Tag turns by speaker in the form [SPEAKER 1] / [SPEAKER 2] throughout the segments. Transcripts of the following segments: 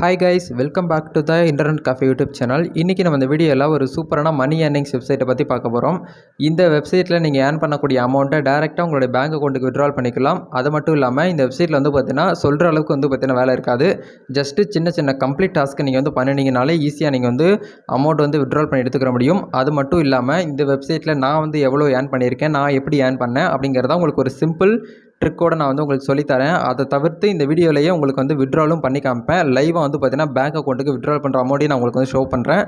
[SPEAKER 1] Hi guys welcome back to the internet coffee YouTube channel இன்றைக்கி நம்ம இந்த வீடியோவில் ஒரு சூப்பரான மணி ஏர்னிங்ஸ் வெப்சைட்டை பற்றி பார்க்க போகிறோம் இந்த வெப்சைட்டில் நீங்கள் ஏர்ன் பண்ணக்கூடிய அமௌண்ட்டை டேரெக்டாக உங்களுடைய பேங்க் அக்கௌண்ட்டுக்கு விட்ரால் பண்ணிக்கலாம். அது மட்டும் இல்லாமல் இந்த வெப்சைட்டில் வந்து பார்த்தீங்கன்னா சொல்கிற அளவுக்கு வந்து பார்த்தீங்கன்னா வேலை இருக்காது. ஜஸ்ட்டு சின்ன சின்ன கம்ப்ளீட் டாஸ்க்கு நீங்கள் வந்து பண்ணினீங்கனாலே ஈஸியாக நீங்கள் வந்து அமௌண்ட் வந்து விட்ரால் பண்ணி எடுத்துக்கிற முடியும். அது மட்டும் இல்லாமல் இந்த வெப்சைட்டில் நான் வந்து எவ்வளோ ஏர்ன் பண்ணியிருக்கேன் நான் எப்படி ஏர்ன் பண்ணேன் அப்படிங்கிறத உங்களுக்கு ஒரு சிம்பிள் ட்ரிக்கோட நான் வந்து உங்களுக்கு சொல்லித்தரேன். அதை தவிர்த்து இந்த வீடியோலேயே உங்களுக்கு வந்து விட்ராலும் பண்ணி காமிப்பேன். லைவாக வந்து பார்த்தீங்கன்னா பேங்க் அக்கௌண்ட்டுக்கு விட்ரால் பண்ணுற அமௌண்ட்டையும் நான் உங்களுக்கு வந்து ஷோ பண்ணுறேன்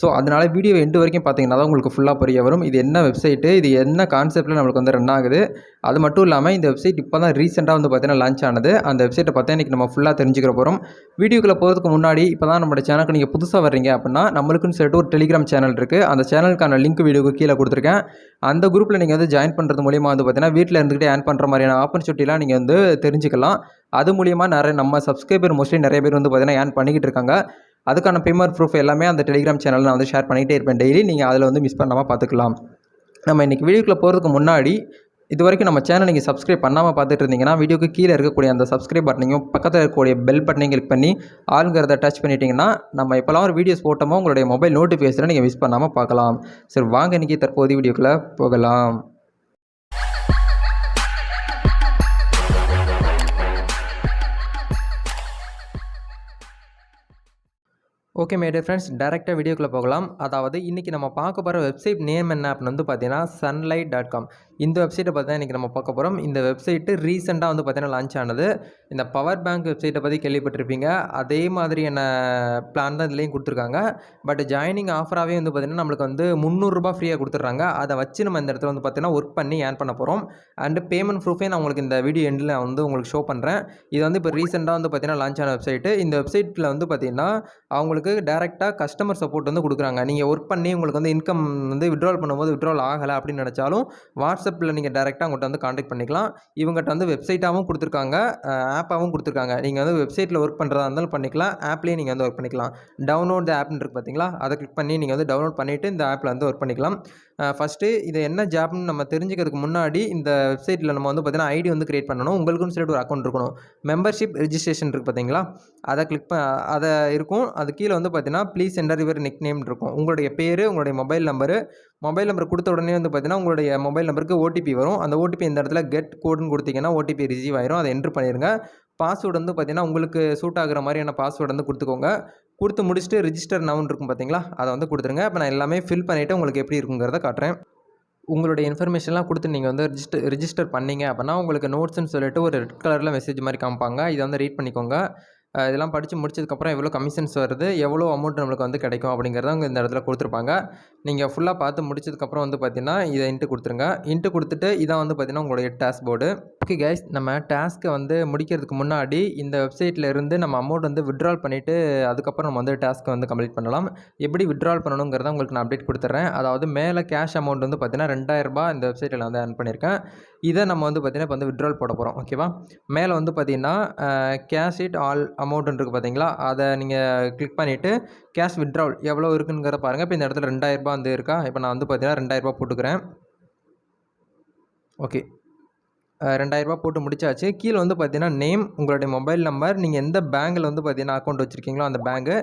[SPEAKER 1] ஸோ அதனால் வீடியோ எண்டு வரைக்கும் பார்த்தீங்கன்னா தான் உங்களுக்கு ஃபுல்லாக புரிய வரும். இது என்ன வெப்சைட்டு இது என்ன கான்செப்ட்டில் நம்மளுக்கு வந்து ரன் ஆகுது? அது மட்டும் இல்லாமல் இந்த வெப்சைட் இப்போ தான் ரீசெண்டாக வந்து பார்த்தீங்கன்னா லான்ச் ஆனது. அந்த வெப்சைட்டை பார்த்தா இன்றைக்கி நம்ம ஃபுல்லாக தெரிஞ்சுக்கிற போகிறோம் வீடியோக்குள்ளே போகிறதுக்கு முன்னாடி இப்போ தான் நம்மளோட சேனலுக்கு நீங்கள் புதுசாக வர்றீங்க அப்படின்னா நம்மளுக்குன்னு சொல்லிட்டு ஒரு டெலிகிராம் சேனல் இருக்குது அந்த சேனலுக்கான லிங்க் வீடியோக்கு கீழே கொடுத்துருக்கேன். அந்த குரூப்பில் நீங்கள் வந்து ஜாயின் பண்ணுறது மூலியமாக வந்து பார்த்தீங்கன்னா வீட்டில் இருந்துக்கிட்டே ஏர்ன் பண்ணுற மாதிரியான ஆப் ஆப்பர்ச்சுனிட்டிலாம் நீங்கள் வந்து தெரிஞ்சுக்கலாம். அது மூலியமாக நிறைய நம்ம சப்ஸ்கிரைபர் மோஸ்ட்லி நிறைய பேர் வந்து பார்த்தீங்கன்னா ஏர்ன் பண்ணிக்கிட்டு இருக்காங்க. அதுக்கான பேமெண்ட் ப்ரூஃப் எல்லாமே அந்த டெலிகிராம் சேனலில் நான் வந்து ஷேர் பண்ணிகிட்டே இருப்பேன் டெய்லி நீங்கள் அதில் வந்து மிஸ் பண்ணாமல் பார்த்துக்கலாம். நம்ம இன்றைக்கி வீடியோக்குள்ளே போகிறதுக்கு முன்னாடி இது வரைக்கும் நம்ம சேனல் நீங்கள் சப்ஸ்கிரைப் பண்ணாமல் பார்த்துட்டு இருந்தீங்கன்னா வீடியோக்கு கீழே இருக்கக்கூடிய அந்த சப்ஸ்கிரைப் பட்டனையும் பக்கத்தில் இருக்கக்கூடிய பெல் பட்டனையும் கிளிக் பண்ணி ஆளுங்கிறத டச் பண்ணிட்டீங்கன்னா நம்ம இப்போலாம் ஒரு வீடியோஸ் போட்டோமோ உங்களுடைய மொபைல் நோட்டிஃபிகேஷனை நீங்கள் மிஸ் பண்ணாமல் பார்க்கலாம். சரி வாங்க இன்றைக்கி தற்போது வீடியோக்குள்ளே போகலாம். ஓகே மேடே ஃப்ரெண்ட்ஸ் டேரெக்டாக வீடியோக்குள்ளே போகலாம். அதாவது இன்றைக்கி நம்ம பார்க்க போகிற வெப்சைட் நேம் என்ன அப்படின்னு வந்து பார்த்தீங்கன்னா சன்லைட் டாட் காம் இந்த வெப்சைட்டை பார்த்தீங்கன்னா இன்றைக்கி நம்ம பார்க்க போகிறோம் இந்த வெப்சைட்டு ரீசெண்டாக வந்து பார்த்தீங்கன்னா லான்ச் ஆனது. இந்த பவர் பேங்க் வெப்சைட்டை பற்றி கேள்விப்பட்டிருப்பீங்க. அதே மாதிரியான பிளான் தான் இதுலேயும் கொடுத்துருக்காங்க. பட் ஜாயினிங் ஆஃபராகவே வந்து பார்த்திங்கன்னா நம்மளுக்கு வந்து முந்நூறுரூபா ஃப்ரீயாக கொடுத்துட்றாங்க. அதை வச்சு நம்ம இந்த இடத்துல வந்து பார்த்திங்கன்னா ஒர்க் பண்ணி ஏர்ன் பண்ண போகிறோம் அண்டு பேமெண்ட் ப்ரூஃபே நான் உங்களுக்கு இந்த வீடியோ எண்டில் வந்து உங்களுக்கு ஷோ பண்ணுறேன் இது வந்து இப்போ ரீசெண்டாக வந்து பார்த்திங்கன்னா லான்ச் ஆன வெப்சைட்டு இந்த வெப்சைட்டில் வந்து பார்த்திங்கன்னா அவங்களுக்கு டேரெக்டாக கஸ்டமர் சப்போர்ட் வந்து கொடுக்குறாங்க. நீங்கள் ஒர்க் பண்ணி உங்களுக்கு வந்து இன்கம் வந்து விட்ரால் பண்ணும்போது விட்ரால் ஆகலை அப்படின்னு நினச்சாலும் வாட்ஸ்அப்பில் நீங்கள் டேரெக்டாக அவங்கள்ட்ட வந்து காண்டாக்ட் பண்ணிக்கலாம். இவங்ககிட்ட வந்து வெப்சைட்டாகவும் கொடுத்துருக்காங்க. ஆப்பாகவும் கொடுத்துருக்காங்க. நீங்கள் வந்து வெப்சைட்டில் ஒர்க் பண்ணுறதா இருந்தாலும் பண்ணிக்கலாம். ஆப்லேயே நீங்கள் வந்து ஒர்க் பண்ணிக்கலாம். டவுன்லோட் த ஆப்னு இருக்குது பார்த்தீங்களா அதை கிளிக் பண்ணி நீங்கள் வந்து டவுன்லோட் பண்ணிவிட்டு இந்த ஆப்பில் வந்து ஒர்க் பண்ணிக்கலாம். ஃபஸ்ட்டு இது என்ன ஜாப்னு நம்ம தெரிஞ்சுக்கிறதுக்கு முன்னாடி இந்த வெப்சைட்டில் நம்ம வந்து பார்த்தீங்கன்னா ஐடி வந்து க்ரியேட் பண்ணணும். உங்களுக்குன்னு சொல்லிட்டு ஒரு அக்கௌண்ட் இருக்கணும். மெம்பர்ஷிப் ரிஜிஸ்ட்ரேஷன் இருக்குது பார்த்தீங்களா? அதை கிளிக் ப அதை இருக்கும். அது கீழே வந்து பார்த்தீங்கன்னா please centre your nickname இருக்கும். உங்களுடைய பேர் உங்களுடைய மொபைல் நம்பரு மொபைல் நம்பர் கொடுத்த உடனே வந்து பார்த்தீங்கன்னா உங்களுடைய மொபைல் நம்பருக்கு ஓடிபி வரும். அந்த ஓடிபி இந்த இடத்துல கெட் கோடுன்னு கொடுத்தீங்கன்னா ஓடிபி ரிசீவ் ஆயிரும். அதை என்ட்ரு பண்ணிடுங்க பாஸ்வேர்டு வந்து பார்த்தீங்கன்னா உங்களுக்கு சூட் ஆகிற மாதிரியான பாஸ்வேர்டு வந்து கொடுத்துக்கோங்க. கொடுத்து முடிச்சுட்டு ரிஜிஸ்டர் நவுன் இருக்கும் பார்த்தீங்களா? அதை வந்து கொடுத்துருங்க. இப்போ நான் எல்லாமே ஃபில் பண்ணிவிட்டு உங்களுக்கு எப்படி இருக்குங்கிறத காட்டுறேன். உங்களுடைய இன்ஃபர்மேஷன்லாம் கொடுத்து நீங்கள் வந்து ரிஜிஸ்டர் ரிஜிஸ்டர் பண்ணீங்க அப்படின்னா உங்களுக்கு நோட்ஸ்னு சொல்லிட்டு ஒரு ரெட் கலரில் மெசேஜ் மாதிரி காமிப்பாங்க. இதை வந்து ரீட் பண்ணிக்கோங்க. இதெல்லாம் படித்து முடிச்சதுக்கப்புறம் எவ்வளோ கமிஷன்ஸ் வருது எவ்வளோ அமௌண்ட் நம்மளுக்கு வந்து கிடைக்கும் அப்படிங்கிறத அவங்க இந்த இடத்துல கொடுத்துருப்பாங்க. நீங்கள் ஃபுல்லாக பார்த்து முடிச்சதுக்கப்புறம் வந்து பார்த்தீங்கன்னா இதை இன்ட்டு கொடுத்துருங்க. இன்ட்டு கொடுத்துட்டு இதான் வந்து பார்த்தீங்கன்னா உங்களுடைய டேஷ்போர்டு போர்டு ஓகே கைஸ் நம்ம டாஸ்க்கை வந்து முடிக்கிறதுக்கு முன்னாடி இந்த வெப்சைட்டில் இருந்து நம்ம அமௌண்ட் வந்து விட்ரால் பண்ணிவிட்டு அதுக்கப்புறம் நம்ம வந்து டாஸ்க்கை வந்து கம்ப்ளீட் பண்ணலாம். எப்படி விட்ரால் பண்ணணுங்கிறத உங்களுக்கு நான் அப்டேட் கொடுத்துட்றேன் அதாவது மேலே கேஷ் அமௌண்ட் வந்து பார்த்தீங்கன்னா ரெண்டாயிரரூபா இந்த வெப்சைட்டில் வந்து ஏர்ன் பண்ணியிருக்கேன் இதை நம்ம வந்து பார்த்திங்கன்னா இப்போ வந்து விட்ரால் போட போகிறோம் ஓகேவா மேலே வந்து பார்த்திங்கன்னா கேஷ் இட் ஆல் அமௌண்ட்டுன்னு இருக்குது பார்த்தீங்களா அதை நீங்கள் கிளிக் பண்ணிவிட்டு கேஷ் விட்ரால் எவ்வளோ இருக்குங்கிறத பாருங்கள் இப்போ இந்த இடத்துல ரெண்டாயிரரூபா வந்து இருக்கா? இப்போ நான் வந்து பார்த்திங்கன்னா ரெண்டாயிரரூபா போட்டுக்கிறேன். ஓகே. ரெண்டாயிரரூபா போட்டு முடிச்சாச்சு. கீழே வந்து பார்த்தீங்கன்னா நேம் உங்களுடைய மொபைல் நம்பர் நீங்கள் எந்த பேங்கில் வந்து பார்த்தீங்கன்னா அக்கௌண்ட் வச்சுருக்கீங்களோ அந்த பேங்கு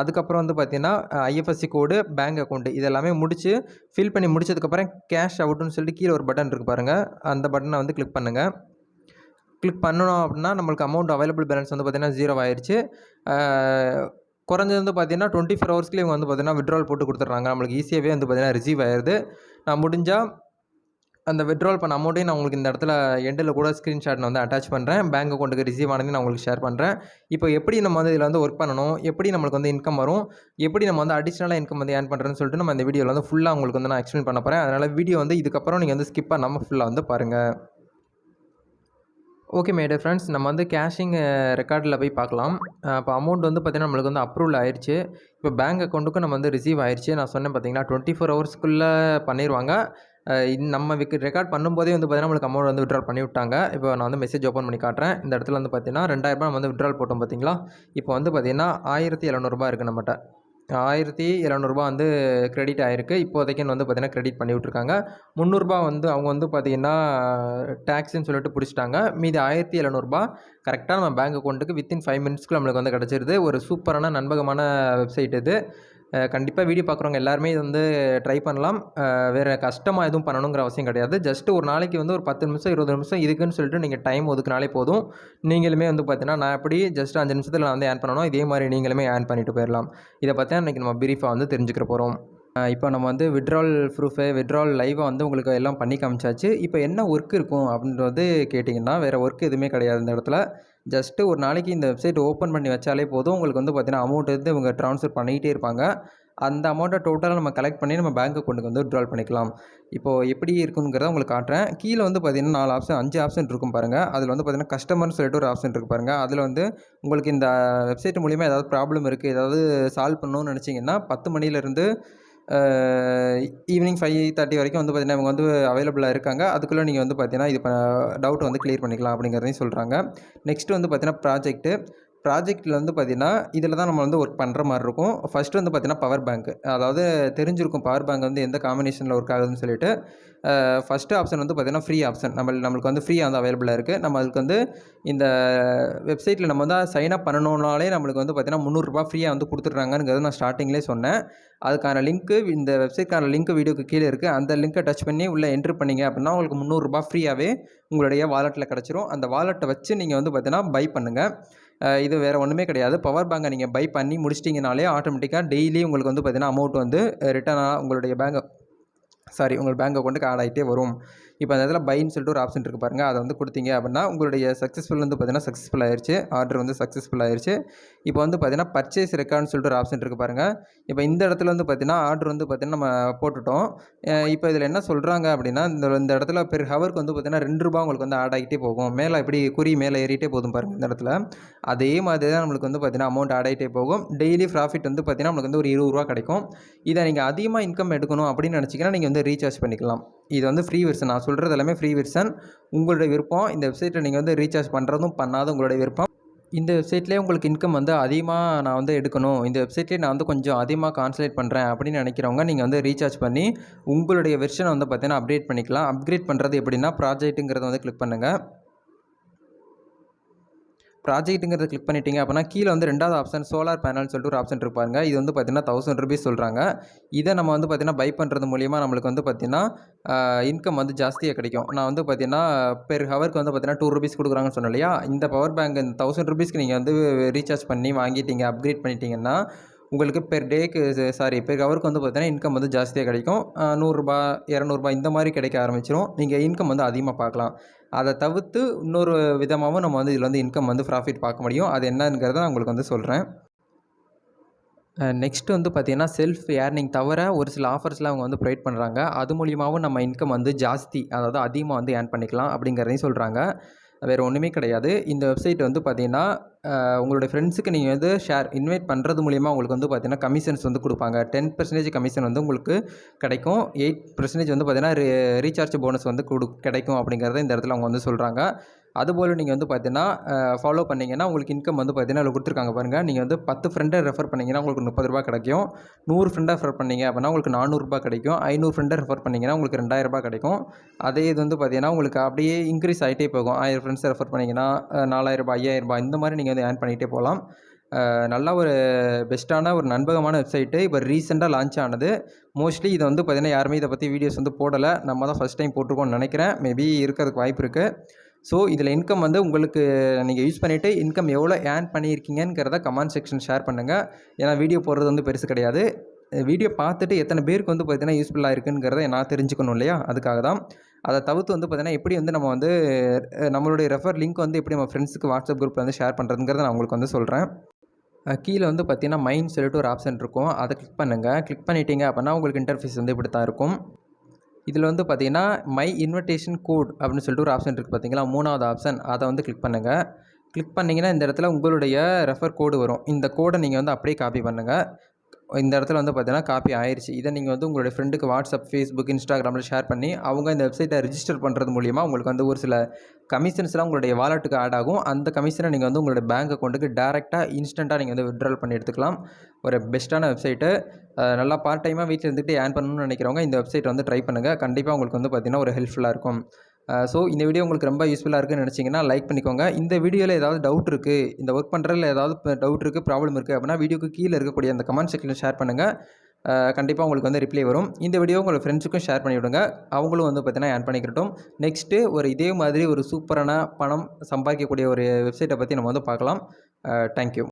[SPEAKER 1] அதுக்கப்புறம் வந்து பார்த்தீங்கன்னா ஐஎஃப்எஸ்சி கோடு பேங்க் அக்கௌண்ட்டு இதெல்லாமே முடித்து ஃபில் பண்ணி முடிச்சதுக்கப்புறம் கேஷ் அவுட்டுன்னு சொல்லிட்டு கீழே ஒரு பட்டன் இருக்குது பாருங்கள் அந்த பட்டனை வந்து கிளிக் பண்ணுங்கள் கிளிக் பண்ணணும் அப்படின்னா நம்மளுக்கு அமௌண்ட் அவைலபிள் பேலன்ஸ் வந்து பார்த்திங்கன்னா ஜீரோ ஆயிடுச்சு குறைஞ்சது வந்து பார்த்தீங்கன்னா டுவெண்ட்டி ஃபோர் ஹவர்ஸ்லேயே இவங்க வந்து பார்த்தீங்கன்னா விட்ரால் போட்டு கொடுத்துட்றாங்க. நம்மளுக்கு ஈஸியாகவே வந்து பார்த்தீங்கன்னா ரிசீவ் ஆயிடுது நான் முடிஞ்சால் அந்த விட்ரால் பண்ண அமௌண்ட்டையும் நான் உங்களுக்கு இந்த இடத்துல எண்டில் கூட ஸ்க்ரீன்ஷாட் நான் வந்து அட்டாச் பண்ணுறேன் பேங்க் அக்கௌண்ட்டுக்கு ரிசீவ் ஆனதையும் நான் உங்களுக்கு ஷேர் பண்ணுறேன் இப்போ எப்படி நம்ம வந்து இதில் வந்து ஒர்க் பண்ணணும்? எப்படி நம்மளுக்கு வந்து இன்கம் வரும்? எப்படி நம்ம வந்து அடிஷ்னலாக இன்கம் வந்து ஏர்ன் பண்ணுறேன்னு சொல்லிட்டு நம்ம இந்த வீடியோவில் வந்து ஃபுல்லாக உங்களுக்கு வந்து நான் எக்ஸ்பிளைன் பண்ண போகிறேன் அதனால் வீடியோ வந்து இதுக்கப்புறம் நீங்கள் வந்து ஸ்கிப் பண்ணாமல் ஃபுல்லாக வந்து பாருங்கள் ஓகே மேடே ஃப்ரெண்ட்ஸ் நம்ம வந்து கேஷிங் ரெக்கார்டில் போய் பார்க்கலாம். இப்போ அமௌண்ட் வந்து பார்த்திங்கன்னா நம்மளுக்கு வந்து அப்ரூவல் ஆயிடுச்சு இப்போ பேங்க் அக்கௌண்ட்டுக்கும் நம்ம வந்து ரிசீவ் ஆயிடுச்சு நான் சொன்னேன் பார்த்தீங்கன்னா டுவெண்ட்டி ஃபோர் ஹவர்ஸ்க்குள்ளே பண்ணிடுவாங்க நம்ம விக்கு ரெக்கார்ட் பண்ணும்போதே வந்து பார்த்தீங்கன்னா நம்மளுக்கு அமௌண்ட் வந்து விட்ரால் பண்ணி விட்டாங்க. இப்போ நான் வந்து மெசேஜ் ஓப்பன் பண்ணி காட்டுறேன். இந்த இடத்துல வந்து பார்த்தீங்கன்னா ரெண்டாயிரரூபா நம்ம வந்து விட்ரால் போட்டோம் பார்த்தீங்களா இப்போ வந்து பார்த்தீங்கன்னா ஆயிரத்தி எழுநூறுபா இருக்குது நம்மகிட்ட. ஆயிரத்தி எழுநூறுபா வந்து கிரெடிட் ஆகிருக்கு இப்போதைக்குன்னு வந்து பார்த்திங்கன்னா கிரெடிட் பண்ணி விட்ருக்காங்க முந்நூறுரூபா வந்து அவங்க வந்து பார்த்தீங்கன்னா டேக்ஸுன்னு சொல்லிட்டு பிடிச்சிட்டாங்க. மீதி ஆயிரத்தி எழுநூறுபா கரெக்டாக நம்ம பேங்க் அக்கௌண்ட்டுக்கு வித்தின் ஃபைவ் மினிட்ஸ்க்கு நம்மளுக்கு வந்து கிடச்சிருது. ஒரு சூப்பரான நண்பகமான வெப்சைட் இது. கண்டிப்பாக வீடியோ பார்க்குறவங்க எல்லாருமே இது வந்து ட்ரை பண்ணலாம். வேறு கஷ்டமாக எதுவும் பண்ணணுங்கிற அவசியம் கிடையாது. ஜஸ்ட் ஒரு நாளைக்கு வந்து ஒரு பத்து நிமிஷம் இருபது நிமிஷம் இதுக்குன்னு சொல்லிட்டு நீங்கள் டைம் ஒதுக்குனாலே போதும். நீங்களுமே வந்து பார்த்தீங்கன்னா நான் எப்படி ஜஸ்ட் அஞ்சு நிமிஷத்தில் நான் வந்து ஏர்ன் பண்ணணும் இதே மாதிரி நீங்களுமே ஏர்ன் பண்ணிட்டு போயிடலாம் இதை பற்றி இன்றைக்கி நம்ம பிரீஃபாக வந்து தெரிஞ்சுக்கிற போகிறோம் இப்போ நம்ம வந்து விட்ரால் ப்ரூஃபு விட்ரால் லைவாக வந்து உங்களுக்கு எல்லாம் பண்ணி காமிச்சாச்சு. இப்போ என்ன ஒர்க் இருக்கும் அப்படின்றது கேட்டிங்கன்னா வேறு ஒர்க் எதுவுமே கிடையாது இந்த இடத்துல. ஜஸ்ட்டு ஒரு நாளைக்கு இந்த வெப்சைட் ஓப்பன் பண்ணி வச்சாலே போதும். உங்களுக்கு வந்து பார்த்திங்கன்னா அமௌண்ட் வந்து இவங்க ட்ரான்ஸ்ஃபர் பண்ணிகிட்டே இருப்பாங்க. அந்த அமௌண்ட்டை டோட்டலாக நம்ம கலெக்ட் பண்ணி நம்ம பேங்க் கொண்டு வந்து விட்ரால் பண்ணிக்கலாம். இப்போது எப்படி இருக்குங்கிறத உங்களுக்கு காட்டுறேன். கீழே வந்து பார்த்திங்கன்னா நாலு ஆப்ஷன் அஞ்சு ஆப்ஷன் இருக்கும் பாருங்கள் அதில் வந்து பார்த்திங்கன்னா கஸ்டமர்னு சொல்லிட்டு ஒரு ஆப்ஷன் இருக்குது பாருங்கள் அதில் வந்து உங்களுக்கு இந்த வெப்சைட் மூலிமா ஏதாவது ப்ராப்ளம் இருக்குது ஏதாவது சால்வ் பண்ணணும்னு நினச்சிங்கன்னா பத்து மணிலேருந்து ஈவினிங் ஃபைவ் தேர்ட்டி வரைக்கும் வந்து பார்த்தீங்கன்னா இவங்க வந்து அவைலபிளாக இருக்காங்க. அதுக்குள்ளே நீங்கள் வந்து பார்த்தீங்கன்னா இது டவுட் வந்து கிளியர் பண்ணிக்கலாம் அப்படிங்கிறதையும் சொல்கிறாங்க நெக்ஸ்ட்டு வந்து பார்த்தீங்கன்னா ப்ராஜெக்ட்டு ப்ராஜெக்ட்டில் வந்து பார்த்திங்கன்னா இதில் தான் நம்ம வந்து ஒர்க் பண்ணுற மாதிரி இருக்கும். ஃபஸ்ட்டு வந்து பார்த்தீங்கன்னா பவர் பேங்க் அதாவது தெரிஞ்சிருக்கும் பவர் பேங்க் வந்து எந்த காம்பினேஷனில் ஒர்க் ஆகுதுன்னு சொல்லிட்டு ஃபஸ்ட்டு ஆப்ஷன் வந்து பார்த்தீங்கன்னா ஃப்ரீ ஆப்ஷன் நம்ம நம்மளுக்கு வந்து ஃப்ரீயாக வந்து அவைலபிளாக இருக்குது நம்ம அதுக்கு வந்து இந்த வெப்சைட்டில் நம்ம வந்து சைன் அப் பண்ணணுன்னாலே நம்மளுக்கு வந்து பார்த்தீங்கன்னா முந்நூறுரூபா ஃப்ரீயாக வந்து கொடுத்துட்றாங்கிறது நான் ஸ்டார்டிங்லேயே சொன்னேன். அதுக்கான லிங்க்கு இந்த வெப்சைட்க்கான லிங்க் வீடியோக்கு கீழே இருக்குது அந்த லிங்க்கை டச் பண்ணி உள்ளே என்ட்ரு பண்ணீங்க அப்படின்னா உங்களுக்கு முந்நூறுரூபா ஃப்ரீயாகவே உங்களுடைய வாலெட்டில் கிடச்சிரும். அந்த வாலெட்டை வச்சு நீங்கள் வந்து பார்த்திங்கன்னா பை பண்ணுங்கள் இது வேறு ஒன்றுமே கிடையாது. பவர் பேங்கை நீங்கள் பை பண்ணி முடிச்சிட்டிங்கனாலே ஆட்டோமேட்டிக்காக டெய்லி உங்களுக்கு வந்து பார்த்திங்கன்னா அமௌண்ட் வந்து ரிட்டர்னாக உங்களுடைய பேங்க் சாரி உங்கள் பேங்க் அக்கௌண்ட்டுக்கு ஆட் ஆகிட்டே வரும். இப்போ அந்த இடத்துல பைன்னு சொல்லிட்டு ஒரு ஆப்ஷன் இருக்குது பாருங்கள் அதை வந்து கொடுத்தீங்க அப்படின்னா உங்களுடைய சக்ஸஸ்ஃபுல் வந்து பார்த்தீங்கன்னா சக்ஸஸ்ஃபுல் ஆயிடுச்சு ஆர்டர் வந்து சக்ஸஸ்ஃபுல் ஆயிடுச்சு இப்போ வந்து பார்த்தீங்கன்னா பர்ச்சேஸ் ரெக்கார்ட்னு சொல்லிட்டு ஒரு ஆப்ஷன் இருக்குது பாருங்கள் இப்போ இந்த இடத்துல வந்து பார்த்தீங்கன்னா ஆர்டர் வந்து பார்த்தீங்கன்னா நம்ம போட்டுட்டோம். இப்போ இதில் என்ன சொல்கிறாங்க அப்படின்னா இந்த இந்த இடத்துல பெர் ஹவருக்கு வந்து பார்த்தீங்கன்னா ரெண்டு ரூபா உங்களுக்கு வந்து ஆட் ஆகிட்டே போகும். மேலே இப்படி குறி மேலே ஏறிட்டே போதும் பாருங்கள் இந்த இடத்துல. அதே மாதிரி தான் நம்மளுக்கு வந்து பார்த்தீங்கன்னா அமௌண்ட் ஆட் ஆகிட்டே போகும். டெய்லி ப்ராஃபிட் வந்து பார்த்தீங்கன்னா நம்மளுக்கு வந்து ஒரு இருபது ரூபா கிடைக்கும். இதை நீங்கள் அதிகமாக இன்கம் எடுக்கணும் அப்படின்னு நினச்சிங்கன்னா நீங்கள் வந்து ரீசார்ஜ் பண்ணிக்கலாம். இது வந்து ஃப்ரீ வெர்ஷன் நான் சொல்கிறது எல்லாமே ஃப்ரீ வெர்ஷன் உங்களுடைய விருப்பம் இந்த வெப்சைட்டில் நீங்கள் வந்து ரீசார்ஜ் பண்ணுறதும் பண்ணாதும் உங்களுடைய விருப்பம். இந்த வெப்சைட்லேயே உங்களுக்கு இன்கம் வந்து அதிகமாக நான் வந்து எடுக்கணும். இந்த வெப்சைட்லேயே நான் வந்து கொஞ்சம் அதிகமாக கான்சன்ட்ரேட் பண்ணுறேன் அப்படின்னு நினைக்கிறவங்க நீங்கள் வந்து ரீசார்ஜ் பண்ணி உங்களுடைய வெர்ஷனை வந்து பார்த்தீங்கன்னா அப்டேட் பண்ணிக்கலாம். அப்கிரேட் பண்ணுறது எப்படின்னா ப்ராஜெக்ட்டுங்கிறத வந்து கிளிக் பண்ணுங்கள் ப்ராஜெக்ட்டுங்கிறத கிளிக் பண்ணிட்டீங்க அப்படின்னா கீழே வந்து ரெண்டாவது ஆப்ஷன் சோலார் பேனல்னு சொல்லிட்டு ஒரு ஆப்ஷன் இருப்பாங்க இது வந்து பார்த்தீங்கன்னா தௌசண்ட் ருபீஸ் சொல்கிறாங்க இதை நம்ம வந்து பார்த்தீங்கன்னா பை பண்ணுறது மூலிமா நம்மளுக்கு வந்து பார்த்தீங்கன்னா இன்கம் வந்து ஜாஸ்தியாக கிடைக்கும். நான் வந்து பார்த்தீங்கன்னா பெர் ஹவருக்கு வந்து பார்த்தீங்கன்னா டூ ருபீஸ் கொடுக்குறாங்கன்னு சொன்னேன் இல்லையா? இந்த பவர் பேங்க் இந்த தௌசண்ட் ருபீஸ்க்கு நீங்கள் வந்து ரீசார்ஜ் பண்ணி வாங்கிட்டீங்க அப்கிரேட் பண்ணிட்டீங்கன்னா உங்களுக்கு பெர் டேக்கு சாரி பெர் ஹவருக்கு வந்து பார்த்தீங்கன்னா இன்கம் வந்து ஜாஸ்தியாக கிடைக்கும். நூறுரூபா இரநூறுபா இந்த மாதிரி கிடைக்க ஆரம்பிச்சிரும். நீங்கள் இன்கம் வந்து அதிகமாக பார்க்கலாம். அதை தவிர்த்து இன்னொரு விதமாகவும் நம்ம வந்து இதில் வந்து இன்கம் வந்து ப்ராஃபிட் பார்க்க முடியும். அது என்னங்கிறத நான் உங்களுக்கு வந்து சொல்கிறேன் நெக்ஸ்ட் வந்து பார்த்தீங்கன்னா செல்ஃப் ஏர்னிங் தவிர ஒரு சில ஆஃபர்ஸ்லாம் அவங்க வந்து ப்ரொவைட் பண்ணுறாங்க அது மூலியமாகவும் நம்ம இன்கம் வந்து ஜாஸ்தி அதாவது அதிகமாக வந்து ஏர்ன் பண்ணிக்கலாம் அப்படிங்கிறதையும் சொல்கிறாங்க வேறு ஒன்றுமே கிடையாது. இந்த வெப்சைட் வந்து பார்த்தீங்கன்னா உங்களுடைய ஃப்ரெண்ட்ஸுக்கு நீங்கள் வந்து ஷேர் இன்வைட் பண்ணுறது மூலிமா உங்களுக்கு வந்து பார்த்தீங்கன்னா கமிஷன்ஸ் வந்து கொடுப்பாங்க. டென் பர்சன்டேஜ் கமிஷன் வந்து உங்களுக்கு கிடைக்கும். எயிட் பர்சன்டேஜ் வந்து பார்த்தீங்கன்னா ரீசார்ஜ் போனஸ் வந்து கொடு கிடைக்கும் அப்படிங்கிறத இந்த இடத்துல அவங்க வந்து சொல்கிறாங்க அதுபோல் நீங்கள் வந்து பார்த்தீங்கன்னா ஃபாலோ பண்ணிங்கன்னா உங்களுக்கு இன்கம் வந்து பார்த்தீங்கன்னா அதில் கொடுத்துருக்காங்க பாருங்கள் நீங்கள் வந்து பத்து ஃப்ரெண்டை ரெஃபர் பண்ணிங்கன்னா உங்களுக்கு முப்பது ரூபா கிடைக்கும். நூறு ஃப்ரெண்டை ரெஃபர் பண்ணீங்க அப்படின்னா உங்களுக்கு நானூறுரூபா கிடைக்கும். ஐநூறு ஃப்ரெண்டை ரெஃபர் பண்ணிங்கன்னா உங்களுக்கு ரெண்டாயிரரூபா கிடைக்கும். அதே இது வந்து பார்த்தீங்கன்னா உங்களுக்கு அப்படியே இன்க்ரீஸ் ஆகிட்டே போகும். ஆயிரம் ஃப்ரெண்ட்ஸை ரெஃபர் பண்ணிங்கன்னா நாலாயிரரூபா ஐயாயிரரூபா இந்த மாதிரி நீங்கள் வந்து ஏர்ன் பண்ணிகிட்டே போகலாம். நல்லா நல்ல ஒரு பெஸ்ட்டான ஒரு நண்பகமான வெப்சைட்டு இப்போ ரீசெண்டாக லான்ச் ஆனது. மோஸ்ட்லி இதை வந்து பார்த்தீங்கன்னா யாருமே இதை பற்றி வீடியோஸ் வந்து போடலை. நம்ம தான் ஃபஸ்ட் டைம் போட்டிருக்கோம்னு நினைக்கிறேன். மேபி இருக்கிறதுக்கு வாய்ப்பு இருக்குது ஸோ இதில் இன்கம் வந்து உங்களுக்கு நீங்கள் யூஸ் பண்ணிவிட்டு இன்கம் எவ்வளோ ஏர்ன் பண்ணியிருக்கீங்கிறத கமெண்ட் செக்ஷன் ஷேர் பண்ணுங்கள் ஏன்னா வீடியோ போடுறது வந்து பெருசு கிடையாது. வீடியோ பார்த்துட்டு எத்தனை பேருக்கு வந்து பார்த்திங்கன்னா யூஸ்ஃபுல்லாக இருக்குங்கிறத நான் தெரிஞ்சுக்கணும் இல்லையா? அதுக்காக தான். அதை தவிர்த்து வந்து பார்த்திங்கன்னா எப்படி வந்து நம்ம வந்து நம்மளுடைய ரெஃபர் லிங்க் வந்து எப்படி நம்ம ஃப்ரெண்ட்ஸுக்கு வாட்ஸ்அப் குரூப்பில் வந்து ஷேர் பண்ணுறதுங்கிறத நான் உங்களுக்கு வந்து சொல்கிறேன் கீழே வந்து பார்த்தீங்கன்னா மைண்ட் சொல்லிட்டு ஒரு ஆப்ஷன் இருக்கும். அதை கிளிக் பண்ணுங்கள் கிளிக் பண்ணிட்டீங்க அப்படின்னா உங்களுக்கு இன்டர்ஃபேஸ் வந்து இப்படி தான் இருக்கும். இதில் வந்து பார்த்தீங்கன்னா மை இன்விடேஷன் கோட் அப்படின்னு சொல்லிட்டு ஒரு ஆப்ஷன் இருக்குது பார்த்தீங்களா? மூணாவது ஆப்ஷன் அதை வந்து கிளிக் பண்ணுங்கள் கிளிக் பண்ணிங்கன்னா இந்த இடத்துல உங்களுடைய ரெஃபர் கோடு வரும். இந்த கோடை நீங்கள் வந்து அப்படியே காப்பி பண்ணுங்கள் இந்த இடத்துல வந்து பார்த்தீங்கன்னா காப்பி ஆயிடுச்சு இதை நீங்கள் வந்து உங்களுடைய ஃப்ரெண்டுக்கு வாட்ஸ்அப் ஃபேஸ்புக் இன்ஸ்டாகிராமில் ஷேர் பண்ணி அவங்க இந்த வெப்சைட்டை ரிஜிஸ்டர் பண்ணுறது மூலிமா உங்களுக்கு வந்து ஒரு சில கமிஷன்ஸ்லாம் உங்களுடைய வாலெட்டுக்கு ஆட் ஆகும். அந்த கமிஷனை நீங்கள் வந்து உங்களுடைய பேங்க் அக்கௌண்ட்டுக்கு டேரெக்டாக இன்ஸ்டண்ட்டாக நீங்கள் வந்து விட்ரால் பண்ணி எடுத்துக்கலாம். ஒரு பெஸ்ட்டான வெப்சைட்டு நல்லா பார்ட் டைமாக வீட்டில் இருந்துட்டு ஏர்ன் பண்ணணும்னு நினைக்கிறவங்க இந்த வெப்சைட் வந்து ட்ரை பண்ணுங்கள் கண்டிப்பாக உங்களுக்கு வந்து பார்த்திங்கன்னா ஒரு ஹெல்ப்ஃபுல்லாக இருக்கும். ஸோ இந்த வீடியோ உங்களுக்கு ரொம்ப யூஸ்ஃபுல்லாக இருக்குன்னு நினச்சிங்கன்னா லைக் பண்ணிக்கோங்க. இந்த வீடியோவில் ஏதாவது டவுட் இருக்குது இந்த ஒர்க் பண்ணுறதுல ஏதாவது டவுட் இருக்குது ப்ராப்ளம் இருக்குது அப்படின்னா வீடியோக்கு கீழே இருக்கக்கூடிய அந்த கமெண்ட் செக்ஷனில் ஷேர் பண்ணுங்கள் கண்டிப்பாக உங்களுக்கு வந்து ரிப்ளை வரும். இந்த வீடியோ உங்கள் ஃப்ரெண்ட்ஸுக்கும் ஷேர் பண்ணி விடுங்க. அவங்களும் வந்து பார்த்தீங்கன்னா ஆட் பண்ணிக்கிட்டோம். நெக்ஸ்ட்டு ஒரு இதே மாதிரி ஒரு சூப்பரான பணம் சம்பாதிக்கக்கூடிய ஒரு வெப்சைட்டை பற்றி நம்ம வந்து பார்க்கலாம். தேங்க்யூ